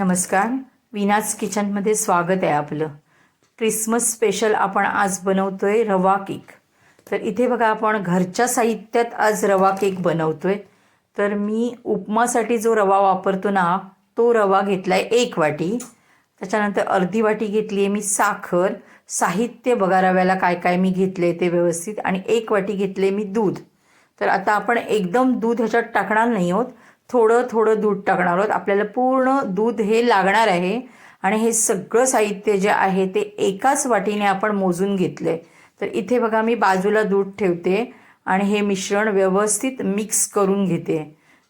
नमस्कार. विनाज किचनमध्ये स्वागत आहे आपलं. क्रिसमस स्पेशल आपण आज बनवतो आहे रवा केक. तर इथे बघा आपण घरच्या साहित्यात आज रवा केक बनवतो आहे तर मी उपमासाठी जो रवा वापरतो ना तो रवा घेतला आहे एक वाटी. त्याच्यानंतर अर्धी वाटी घेतली आहे मी साखर. साहित्य बघा रव्याला काय काय मी घेतले ते व्यवस्थित. आणि एक वाटी घेतले मी दूध. तर आता आपण एकदम दूध ह्याच्यात टाकणार नाही आहोत. थोडं थोडं दूध टाकणार आहोत. आपल्याला पूर्ण दूध हे लागणार आहे. आणि हे सगळं साहित्य जे आहे ते एकाच वाटीने आपण मोजून घेतलं आहे तर इथे बघा मी बाजूला दूध ठेवते आणि हे मिश्रण व्यवस्थित मिक्स करून घेते.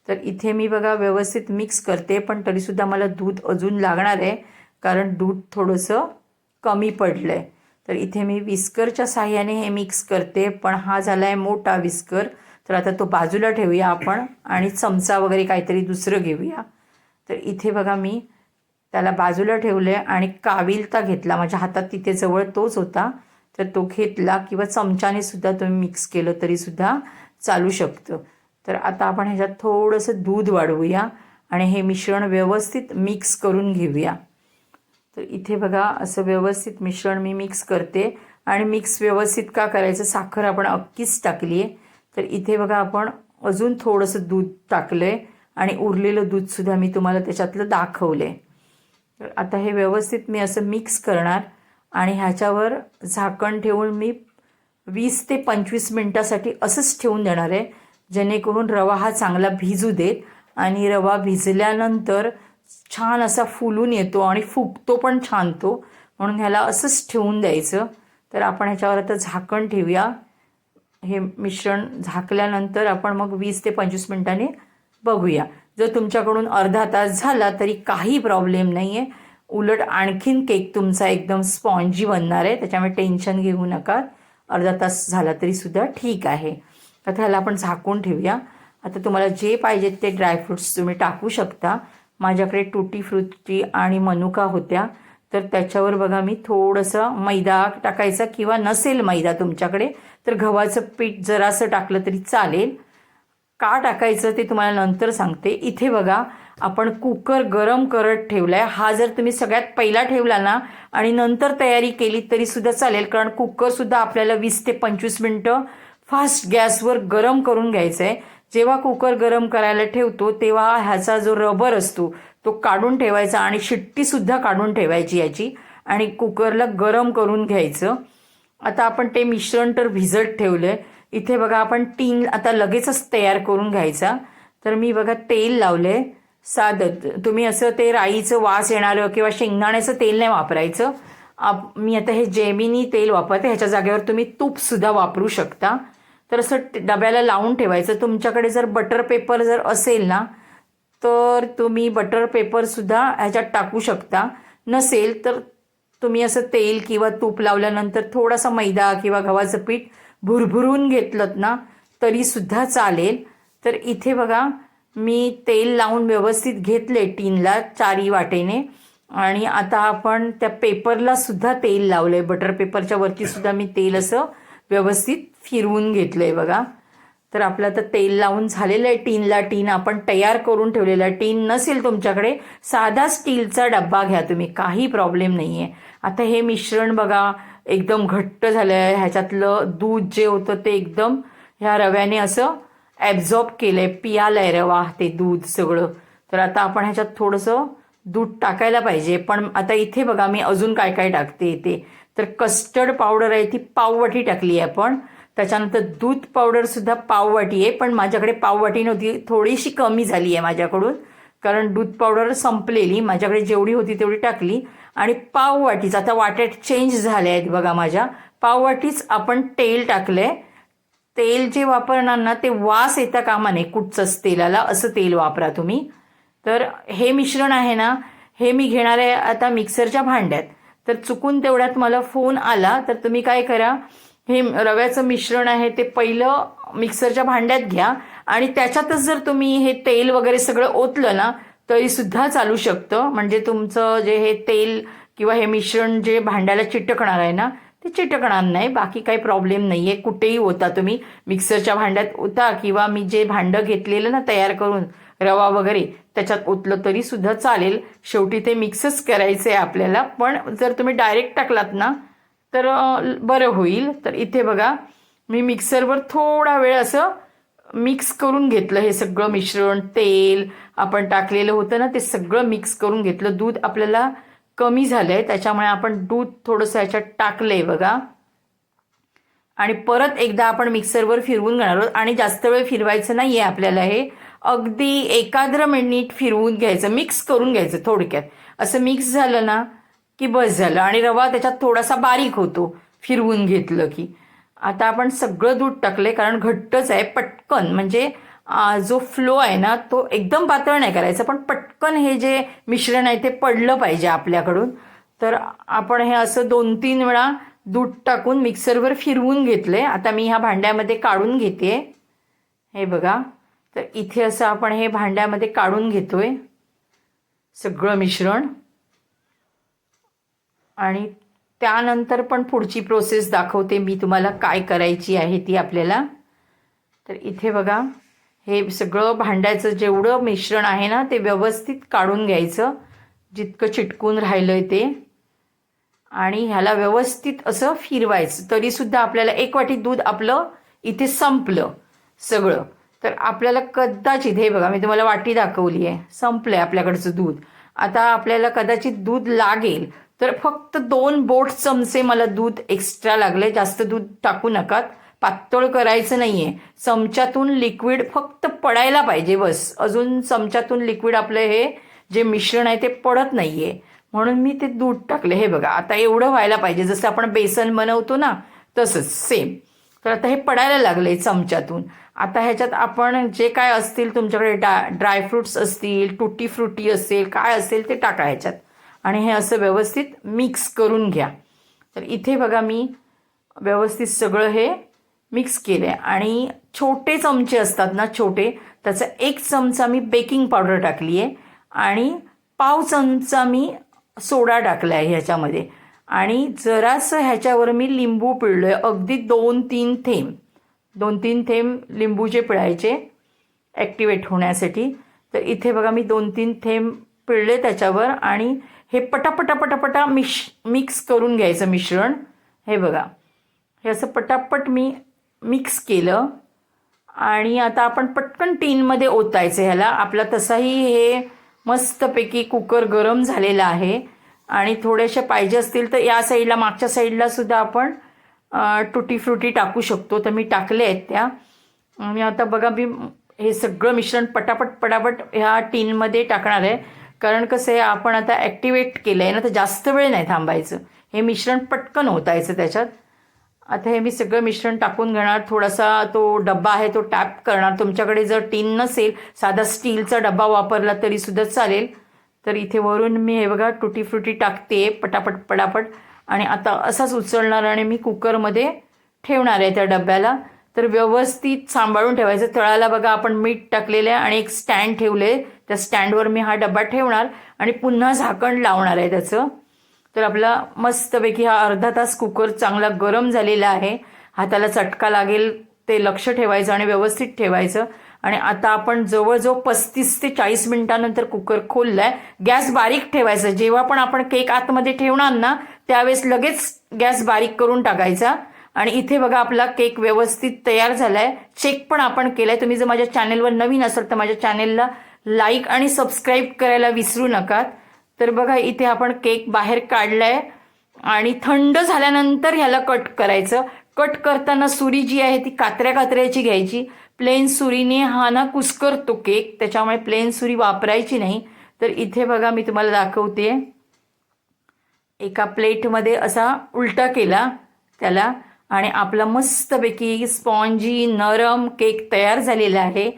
तर इथे मी बघा व्यवस्थित मिक्स करते पण तरीसुद्धा मला दूध अजून लागणार आहे कारण दूध थोडंसं कमी पडलं आहे तर इथे मी विस्करच्या साह्याने हे मिक्स करते पण हा झाला आहे मोठा विस्कर. तर आता तो बाजूला ठेवूया आपण आणि चमचा वगैरे काहीतरी दुसरं घेऊया. तर इथे बघा मी त्याला बाजूला ठेवलं आहे आणि काविलता घेतला. माझ्या हातात तिथे जवळ तोच होता. तर तो घेतला किंवा चमच्याने सुद्धा तुम्ही मिक्स केलं तरीसुद्धा चालू शकतं. तर आता आपण ह्याच्यात थोडंसं दूध वाढवूया आणि हे मिश्रण व्यवस्थित मिक्स करून घेऊया. तर इथे बघा असं व्यवस्थित मिश्रण मी मिक्स करते. आणि मिक्स व्यवस्थित का करायचं? साखर आपण अक्कीच टाकली आहे तर इथे बघा आपण अजून थोडंसं दूध टाकलं आहे आणि उरलेलं दूधसुद्धा मी तुम्हाला त्याच्यातलं दाखवलं आहे तर आता हे व्यवस्थित मी असं मिक्स करणार आणि ह्याच्यावर झाकण ठेवून मी वीस ते पंचवीस मिनटासाठी असंच ठेवून देणार आहे जेणेकरून रवा हा चांगला भिजू देत आणि रवा भिजल्यानंतर छान असा फुलून येतो आणि फुगतो पण छान तो म्हणून ह्याला असंच ठेवून द्यायचं. तर आपण ह्याच्यावर आता झाकण ठेवूया. हे मिश्रण झाकल्यानंतर आपण मग वीस ते पंचवीस मिनिटांनी बघूया. जर तुमच्याकडून अर्धा तास झाला तरी काही प्रॉब्लेम नाही आहे उलट आणखीन केक तुमचा एकदम स्पॉन्जी बनणार आहे. त्याच्यामुळे टेन्शन घेऊ नका. अर्धा तास झाला तरीसुद्धा ठीक आहे. आता ह्याला आपण झाकून ठेवूया. आता तुम्हाला जे पाहिजेत ते ड्रायफ्रुट्स तुम्ही टाकू शकता. माझ्याकडे टुटी फ्रुटी आणि मनुका होत्या. तर त्याच्यावर बघा मी थोडंसं मैदा टाकायचा किंवा नसेल मैदा तुमच्याकडे तर गव्हाचं पीठ जरासं टाकलं तरी चालेल. का टाकायचं ते तुम्हाला नंतर सांगते. इथे बघा आपण कुकर गरम करत ठेवला आहे हा जर तुम्ही सगळ्यात पहिला ठेवला ना आणि नंतर तयारी केली तरीसुद्धा चालेल कारण कुकरसुद्धा आपल्याला वीस ते पंचवीस मिनटं फास्ट गॅसवर गरम करून घ्यायचं आहे जेव्हा कुकर गरम करायला ठेवतो तेव्हा ह्याचा जो रबर असतो तो काढून ठेवायचा आणि शिट्टीसुद्धा काढून ठेवायची याची आणि कुकरला गरम करून घ्यायचं. आता आपण ते मिश्रण तर भिजत ठेवलं आहे इथे बघा आपण टीन आता लगेचच तयार करून घ्यायचा. तर मी बघा तेल लावलं आहे साधं तुम्ही असं ते राईचं वास येणारं किंवा शेंगदाण्याचं तेल नाही वापरायचं. आप मी आता हे जेमिनी तेल वापरते ह्याच्या जागेवर तुम्ही तूपसुद्धा वापरू शकता. तर असं डब्याला लावून ठेवायचं. तुमच्याकडे जर बटर पेपर जर असेल ना तर तुम्ही बटर पेपरसुद्धा ह्याच्यात टाकू शकता. नसेल तर तुम्ही असं तेल किंवा तूप लावल्यानंतर थोडासा मैदा किंवा गव्हाचं पीठ भुरभुरून घेतलं ना तरीसुद्धा चालेल. तर इथे बघा मी तेल लावून व्यवस्थित घेतले टीनला चारी वाटेने. आणि आता आपण त्या पेपरला सुद्धा तेल लावलंय. बटर पेपरच्या वरती सुद्धा मी तेल असं व्यवस्थित फिरवून घेतलंय बघा. तर आपलं आता तेल लावून झालेलं आहे टीनला. टीन आपण तयार करून ठेवलेलं आहे. टीन नसेल तुमच्याकडे साधा स्टीलचा डब्बा घ्या तुम्ही. काही प्रॉब्लेम नाही आहे आता हे मिश्रण बघा एकदम घट्ट झालं आहे ह्याच्यातलं दूध जे होतं ते एकदम ह्या रव्याने असं ॲब्झॉर्ब केलं आहे पियालं आहे रवा ते दूध सगळं. तर आता आपण ह्याच्यात थोडंसं दूध टाकायला पाहिजे. पण आता इथे बघा मी अजून काय काय टाकते ते. तर कस्टर्ड पावडर आहे ती पाववटी टाकली आहे आपण. त्याच्यानंतर दूध पावडरसुद्धा पाववाटी आहे पण माझ्याकडे पाववाटी नव्हती थोडीशी कमी झाली आहे माझ्याकडून. कारण दूध पावडर संपलेली माझ्याकडे जेवढी होती तेवढी टाकली. आणि पाववाटीच आता वाट्यात चेंज झाल्या आहेत बघा माझ्या. पाववाटीच आपण तेल टाकलं आहे तेल जे वापरणार ना ते वास येता कामा नये कुठचंच तेलाला असं तेल वापरा तुम्ही. तर हे मिश्रण आहे ना हे मी घेणार आहे आता मिक्सरच्या भांड्यात. तर चुकून तेवढ्यात मला फोन आला तर तुम्ही काय करा हे रव्याचं मिश्रण आहे ते पहिलं मिक्सरच्या भांड्यात घ्या आणि त्याच्यातच जर तुम्ही हे तेल वगैरे सगळं ओतलं ना तरी सुद्धा चालू शकतं. म्हणजे तुमचं जे हे तेल किंवा हे मिश्रण जे भांड्याला चिटकणार आहे ना ते चिटकणार नाही. बाकी काही प्रॉब्लेम नाही आहे कुठेही होता तुम्ही. मिक्सरच्या भांड्यात ओता किंवा मी जे भांडं घेतलेलं ना तयार करून रवा वगैरे त्याच्यात ओतलं तरी सुद्धा चालेल. शेवटी ते मिक्सच करायचं आहे आपल्याला. पण जर तुम्ही डायरेक्ट टाकलात ना तर बरं होईल. तर इथे बघा मी मिक्सरवर थोडा वेळ असं मिक्स करून घेतलं हे सगळं मिश्रण तेल आपण टाकलेलं होतं ना ते सगळं मिक्स करून घेतलं. दूध आपल्याला कमी झालं आहे त्याच्यामुळे आपण दूध थोडंसं ह्याच्यात टाकलं आहे बघा. आणि परत एकदा आपण मिक्सरवर फिरवून घेणार आहोत. आणि जास्त वेळ फिरवायचं नाही आहे आपल्याला हे. अगदी एकाद्र मिनिट फिरवून घ्यायचं मिक्स करून घ्यायचं थोडक्यात. असं मिक्स झालं ना की बस झालं. आणि रवा त्याच्यात थोडासा बारीक होतो. फिरवून घेतलं की. आता आपण सगळं दूध टाकलंय कारण घट्टच आहे. पटकन. म्हणजे जो फ्लो आहे ना तो एकदम पातळ नाही करायचा. पण पटकन हे जे मिश्रण आहे ते पडलं पाहिजे आपल्याकडून. तर आपण हे असं दोन तीन वेळा दूध टाकून मिक्सरवर फिरवून घेतलंय. आता मी ह्या भांड्यामध्ये काढून घेते. हे बघा. तर इथे असं आपण हे भांड्यामध्ये काढून घेतोय. सगळं मिश्रण. आणि त्यानंतर पण पुढची प्रोसेस दाखवते मी तुम्हाला काय करायची आहे ती आपल्याला. तर इथे बघा हे सगळं भांड्याचं जेवढं मिश्रण आहे ना ते व्यवस्थित काढून घ्यायचं. जितकं चिटकून राहिलं आहे ते. आणि ह्याला व्यवस्थित असं फिरवायचं. तरीसुद्धा आपल्याला एक वाटी दूध आपलं इथे संपलं सगळं. तर आपल्याला कदाचित हे बघा मी तुम्हाला वाटी दाखवली आहे संपलं आहे आपल्याकडचं दूध. आता आपल्याला कदाचित दूध लागेल तर फक्त दोन बोट चमचे मला दूध एक्स्ट्रा लागले. जास्त दूध टाकू नकात. पातळ करायचं नाही आहे चमच्यातून लिक्विड फक्त पडायला पाहिजे बस. अजून चमच्यातून लिक्विड आपलं हे जे मिश्रण आहे ते पडत नाही आहे म्हणून मी ते दूध टाकले. हे बघा आता एवढं व्हायला पाहिजे. जसं आपण बेसन बनवतो ना तसंच सेम तर आता हे पडायला लागले चमच्यातून. आता ह्याच्यात आपण जे काय असतील तुमच्याकडे डा ड्रायफ्रुट्स असतील टुटी फ्रुटी असेल काय असेल ते टाका ह्याच्यात. आणि हे असं व्यवस्थित मिक्स करून घ्या. तर इथे बघा मी व्यवस्थित सगळं हे मिक्स केलं आहे आणि छोटे चमचे असतात ना छोटे त्याचा एक चमचा मी बेकिंग पावडर टाकली आहे आणि पाव चमचा मी सोडा टाकला आहे ह्याच्यामध्ये. आणि जरासं ह्याच्यावर मी लिंबू पिळलो आहे अगदी दोन तीन थेंब दोन तीन थेंब लिंबूचे पिळायचे ॲक्टिवेट होण्यासाठी. तर इथे बघा मी दोन तीन थेंब पिळले त्याच्यावर आणि हे पटापटा पटापटा मिश मिक्स करून घ्यायचं मिश्रण. हे बघा. हे असं पटापट मी मिक्स केलं. आणि आता आपण पटकन टीनमध्ये ओतायचं ह्याला. आपला तसाही हे मस्तपैकी कुकर गरम झालेला आहे. आणि थोड्याशा पाहिजे असतील तर या साईडला मागच्या साईडला सुद्धा आपण टुटी फ्रुटी टाकू शकतो. तर मी टाकले आहेत त्या. आणि आता बघा मी हे सगळं मिश्रण पटापट पटापट ह्या टीनमध्ये टाकणार आहे. कारण कसं आहे आपण आता ॲक्टिवेट केलं आहे ना तर जास्त वेळ नाही थांबायचं. हे मिश्रण पटकन होतायचं त्याच्यात. आता हे मी सगळं मिश्रण टाकून घेणार. थोडासा तो डब्बा आहे तो टॅप करणार. तुमच्याकडे जर टीन नसेल साधा स्टीलचा डब्बा वापरला तरी सुद्धा चालेल. तर इथे वरून मी हे बघा टुटी फ्रुटी टाकते पटापट पटापट आणि आता असाच उचलणार आणि मी कुकरमध्ये ठेवणार आहे त्या डब्याला. तर व्यवस्थित सांभाळून ठेवायचं. तळाला बघा आपण मीठ टाकलेलं आहे आणि एक स्टँड ठेवले. त्या स्टँडवर मी हा डबा ठेवणार आणि पुन्हा झाकण लावणार आहे त्याचं. तर आपला मस्तपैकी हा अर्धा तास कुकर चांगला गरम झालेला आहे. हाताला चटका लागेल ते लक्ष ठेवायचं आणि व्यवस्थित ठेवायचं. आणि आता आपण जवळजवळ पस्तीस ते चाळीस मिनिटानंतर कुकर खोललाय. गॅस बारीक ठेवायचा. जेव्हा पण आपण केक आतमध्ये ठेवणार ना त्यावेळेस लगेच गॅस बारीक करून टाकायचा. आणि इथे बघा आपला केक व्यवस्थित तयार झालाय. चेक पण आपण केलाय. तुम्ही जर माझ्या चॅनेलवर नवीन असाल तर माझ्या चॅनेलला लाईक आणि सबस्क्राईब करायला विसरू नका तर बघा इथे आपण केक बाहेर काढलाय. आणि थंड झाल्यानंतर ह्याला कट करायचं. कट करताना सुरी जी आहे ती कात्र्या कात्र्याची घ्यायची. प्लेन सुरीने हा ना कुस्करतो केक. त्याच्यामुळे प्लेन सुरी वापरायची नाही. तर इथे बघा मी तुम्हाला दाखवते. एका प्लेटमध्ये असा उलटा केला. त्याला आणि आपला मस्तपैकी स्पॉन्जी नरम केक तयार झालेला आहे.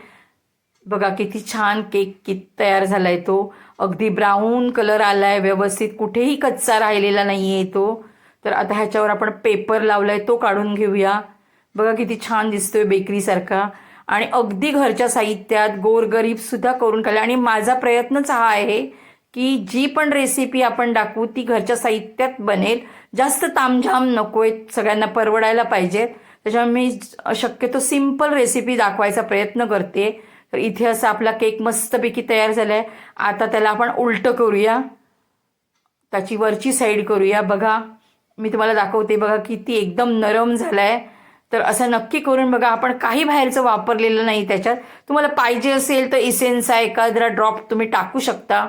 बघा किती छान केक कित तयार झाला आहे तो. अगदी ब्राऊन कलर आला आहे व्यवस्थित कुठेही कच्चा राहिलेला नाही आहे तो. तर आता ह्याच्यावर आपण पेपर लावला आहे तो काढून घेऊया. बघा किती छान दिसतोय बेकरीसारखा आणि अगदी घरच्या साहित्यात गोरगरीब सुद्धा करून खाल्ला आणि माझा प्रयत्नच हा आहे की जी पण रेसिपी आपण दाखवू ती घरच्या साहित्यात बनेल. जास्त तामझाम नकोय सगळ्यांना परवडायला पाहिजेत त्याच्यामुळे मी शक्यतो सिंपल रेसिपी दाखवायचा प्रयत्न करते. तर इथे असा आपला केक मस्तपैकी तयार झाला आहे आता त्याला आपण उलटं करूया. त्याची वरची साईड करूया. बघा मी तुम्हाला दाखवते बघा किती एकदम नरम झाला आहे तर असं नक्की करून बघा. आपण काही बाहेरचं वापरलेलं नाही त्याच्यात. तुम्हाला पाहिजे असेल तर इसेन्सचा एखादा ड्रॉप तुम्ही टाकू शकता.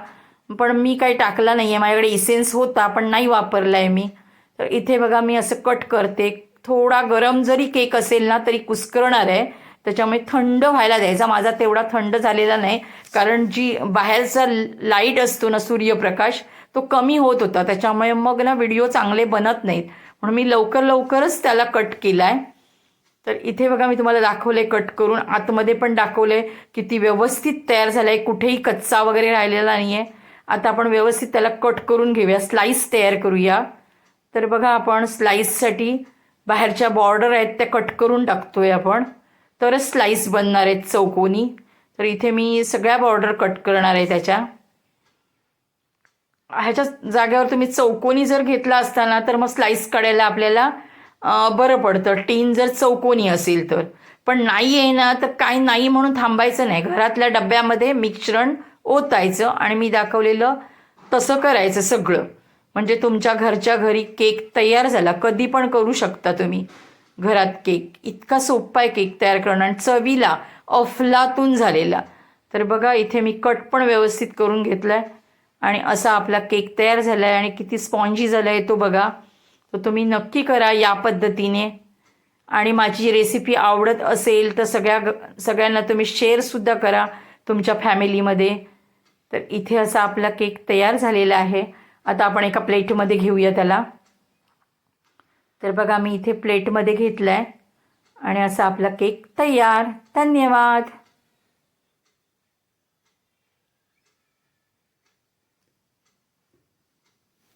पण मी काही टाकला नाही आहे माझ्याकडे इसेन्स होता पण नाही वापरला आहे मी. तर इथे बघा मी असं कट करते. थोडा गरम जरी केक असेल ना तरी कुस्करणार आहे. त्याच्यामुळे थंड व्हायला द्यायचा. माझा तेवढा थंड झालेला नाही. कारण जी बाहेरचा लाइट असतो ना सूर्यप्रकाश तो कमी होत होता. त्याच्यामुळे मग ना व्हिडिओ चांगले बनत नाहीत. म्हणून मी लवकर लवकरच त्याला कट केला आहे तर इथे बघा मी तुम्हाला दाखवले कट करून. आतमध्ये पण दाखवले किती व्यवस्थित तयार झालं आहे कुठेही कच्चा वगैरे राहिलेला नाही आहे आता आपण व्यवस्थित त्याला कट करून घेऊया. स्लाईस तयार करूया. तर बघा आपण स्लाईससाठी बाहेरच्या बॉर्डर आहेत त्या कट करून टाकतोय आपण. तरच स्लाईस बनणार आहेत चौकोनी. तर इथे मी सगळ्या बॉर्डर कट करणार आहे त्याच्या. ह्याच्या जागेवर तुम्ही चौकोनी जर घेतला असताना तर मग स्लाईस काढायला आपल्याला बरं पडतं. टीन जर चौकोनी असेल तर. पण नाही आहे ना तर काय नाही म्हणून थांबायचं नाही. घरातल्या डब्यामध्ये मिश्रण ओतायचं आणि मी दाखवलेलं तसं करायचं सगळं. म्हणजे तुमच्या घरच्या घरी केक तयार झाला. कधी पण करू शकता तुम्ही. घरात केक. इतका सोपा आहे केक तयार करणं आणि चवीला अफलातून झालेला. तर बघा इथे मी कट पण व्यवस्थित करून घेतला आहे आणि असा आपला केक तयार झाला आहे आणि किती स्पॉन्जी झाला आहे तो बघा. तो तुम्ही नक्की करा या पद्धतीने. आणि माझी रेसिपी आवडत असेल तर सगळ्या ग- सगळ्यांना तुम्ही शेअरसुद्धा करा तुमच्या फॅमिलीमध्ये तर इथे असा आपला केक तयार झालेला आहे. आता आपण एका प्लेटमध्ये घेऊया त्याला. तर बघा मी इथे प्लेटमध्ये घेतला आहे आणि असा आपला केक तयार. धन्यवाद.